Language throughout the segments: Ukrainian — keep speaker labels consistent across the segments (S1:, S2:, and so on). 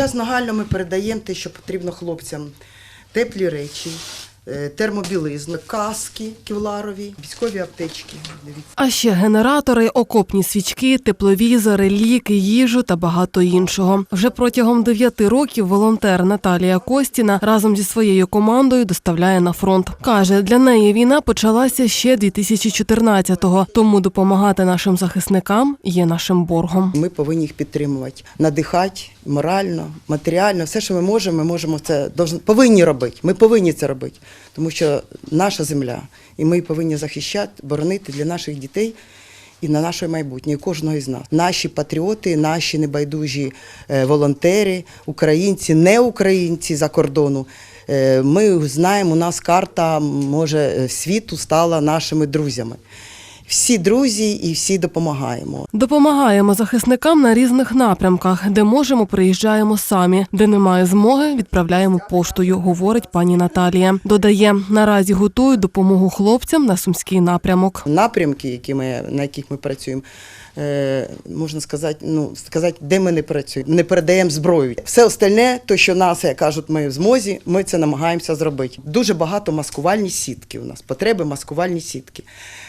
S1: Зараз нагально ми передаємо те, що потрібно хлопцям: теплі речі, е, термобілизну, каски кевларові, військові аптечки.
S2: А ще генератори, окопні свічки, тепловізори, ліки, їжу та багато іншого. Вже протягом дев'яти років волонтер Наталія Костіна разом зі своєю командою доставляє на фронт. Каже, для неї війна почалася ще 2014-го, тому допомагати нашим захисникам є нашим боргом.
S1: Ми повинні їх підтримувати, надихати морально, матеріально. Все, що ми можемо, ми можемо це повинні робити. Ми повинні це робити, тому що наша земля, і ми повинні захищати, боронити для наших дітей. І на наше майбутнє, і кожного із нас. Наші патріоти, наші небайдужі е, волонтери, українці, не українці за кордону. Е, Ми знаємо, у нас карта може е, світу стала нашими друзями. Всі друзі і всі допомагаємо.
S2: Допомагаємо захисникам на різних напрямках, де можемо, приїжджаємо самі, де немає змоги, відправляємо поштою, говорить пані Наталія. Додає, наразі готують допомогу хлопцям на сумський напрямок.
S1: напрямки, які ми, на яких ми працюємо, можна сказати, ну, сказати, де ми не працюємо, не передаємо зброю. Все остальне, то, що нас, як кажуть, ми в змозі, ми це намагаємося зробити. Дуже багато маскувальні сітки у нас, потреби маскувальні сітки,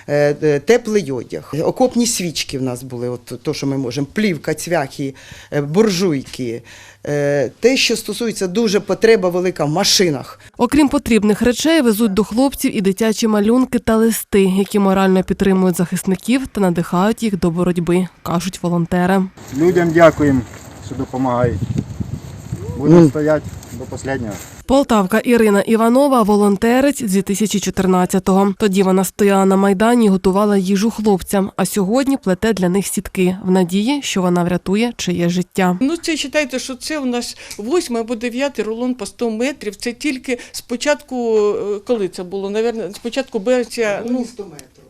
S1: е, е, теплий одяг, окопні свічки в нас були, от то, що ми можемо, плівка, цвяхи, е, буржуйки. Е, Те, що стосується дуже потреба велика в машинах.
S2: Окрім потрібних речей, везуть до хлопців і дитячі малюнки та листи, які морально підтримують захисників та надихають їх до боротьби, кажуть волонтери.
S3: Людям дякуємо, що допомагають. Будемо стояти до останнього.
S2: Полтавка Ірина Іванова волонтерець з 2014-го. Тоді вона стояла на майдані і готувала їжу хлопцям. А сьогодні плете для них сітки в надії, що вона врятує чиє життя.
S4: Ну, це вважайте, що це у нас восьмий або дев'ятий рулон по 100 метрів. Це тільки спочатку, е, коли це було, Наверно, спочатку березня, ну,
S1: 100 метрів.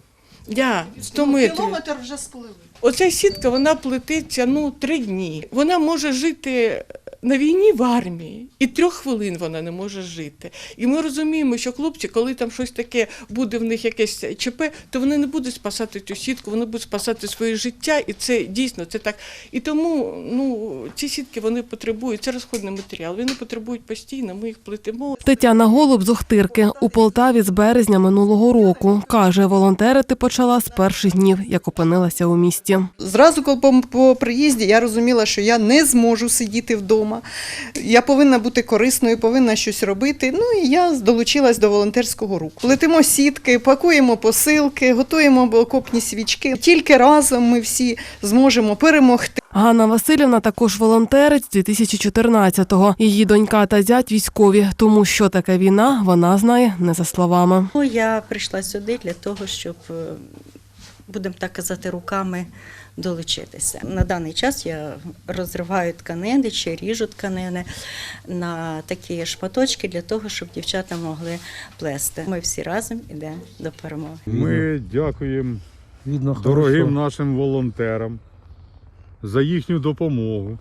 S4: я, 100 метрів.
S5: Кілометр вже сплили.
S4: Оця сітка, вона плететься, ну, три дні. Вона може жити на війні в армії, і трьох хвилин вона не може жити. І ми розуміємо, що хлопці, коли там щось таке буде в них якесь ЧП, то вони не будуть спасати цю сітку, вони будуть спасати своє життя, і це дійсно це так. І тому ну, ці сітки вони потребують, це розходний матеріал, вони потребують постійно, ми їх плетемо.
S2: Тетяна Голуб з Охтирки у Полтаві з березня минулого року. Каже, волонтерити почала з перших днів, як опинилася у місті.
S5: Зразу, коли по, по приїзді, я розуміла, що я не зможу сидіти вдома. Я повинна бути корисною, повинна щось робити. Ну і я долучилась до волонтерського руху. Плетимо сітки, пакуємо посилки, готуємо окопні свічки. Тільки разом ми всі зможемо перемогти.
S2: Ганна Васильівна також волонтерець з 2014-го. Її донька та зять військові, тому що таке війна, вона знає не за словами.
S6: Ну, я прийшла сюди для того, щоб, е, будемо так казати, руками долучитися. На даний час я розриваю тканини чи ріжу тканини на такі шматочки для того, щоб дівчата могли плести. Ми всі разом йдемо до перемоги.
S7: Ми дякуємо
S8: Видно,
S7: дорогим
S8: хорошо.
S7: нашим волонтерам за їхню допомогу.